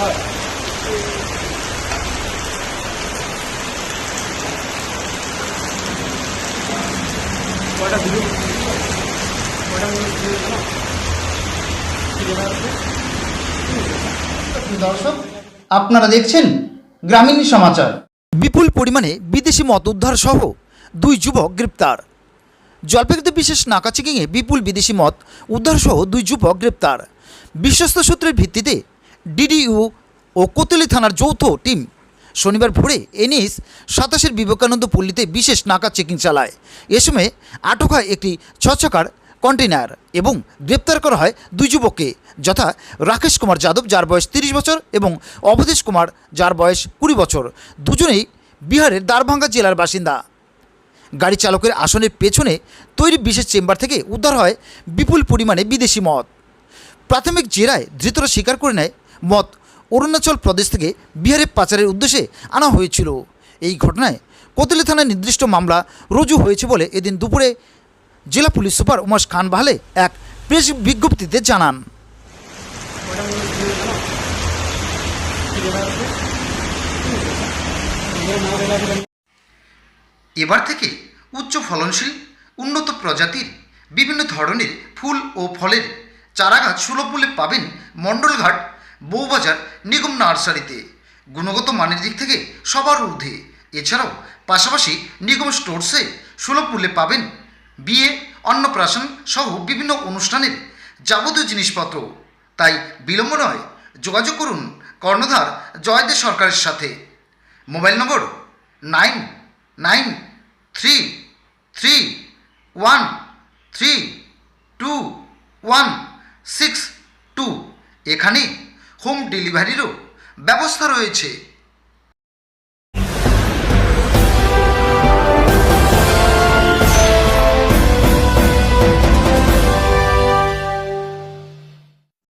হয় দর্শক আপনারা দেখছেন গ্রামীণ সমাচার। বিপুল পরিমাণে বিদেশি মদ উদ্ধার সহ দুই যুবক গ্রেপ্তার। জলপাইগুড়িতে বিশেষ নাকা চেকিংয়ে বিপুল বিদেশি মদ উদ্ধার সহ দুই যুবক গ্রেপ্তার। বিশ্বস্ত সূত্রের ভিত্তিতে ডিডিইউ ও কোতলি থানার যৌথ টিম শনিবার ভোরে এনএস সাতাশের বিবেকানন্দ পল্লীতে বিশেষ নাকা চেকিং চালায়। এ সময় আটক হয় একটি ছচকার কন্টেনার এবং গ্রেপ্তার করা হয় দুই যুবককে, যথা রাকেশ কুমার যাদব, যার বয়স তিরিশ বছর, এবং অবধেশ কুমার, যার বয়স কুড়ি বছর। দুজনেই বিহারের দারভাঙ্গা জেলার বাসিন্দা। গাড়ি চালকের আসনের পেছনে তৈরি বিশেষ চেম্বার থেকে উদ্ধার হয় বিপুল পরিমাণে বিদেশি মদ। প্রাথমিক জেরায় ধৃতরা স্বীকার করে নেয় মদ অরুণাচল প্রদেশ থেকে বিহারে পাচারের উদ্দেশ্যে আনা হয়েছিল। এই ঘটনায় কোতলি থানায় নির্দিষ্ট মামলা রুজু হয়েছে বলে এদিন দুপুরে জেলা পুলিশ সুপার উমেশ খান বাহালে এক প্রেস বিজ্ঞপ্তিতে জানান। এবার থেকে উচ্চ ফলনশীল, উন্নত প্রজাতির বিভিন্ন ধরনের ফুল ও ফলের চারাগাছ সুলভ মূল্যে পাবেন মণ্ডলঘাট বউবাজার নিগম নার্সারিতে। গুণগত মানের দিক থেকে সবার ঊর্ধ্বে। এছাড়াও পাশাপাশি নিগম স্টোরসে সুলভ মূল্যে পাবেন বিয়ে, অন্নপ্রাশন সহ বিভিন্ন অনুষ্ঠানের যাবতীয় জিনিসপত্র। তাই বিলম্ব নয়, যোগাযোগ করুন কর্ণধার জয়দেব সরকারের সাথে। Mobile number nine nine three three one three two one six two. এখানে হোম ডেলিভারিরও ব্যবস্থা রয়েছে।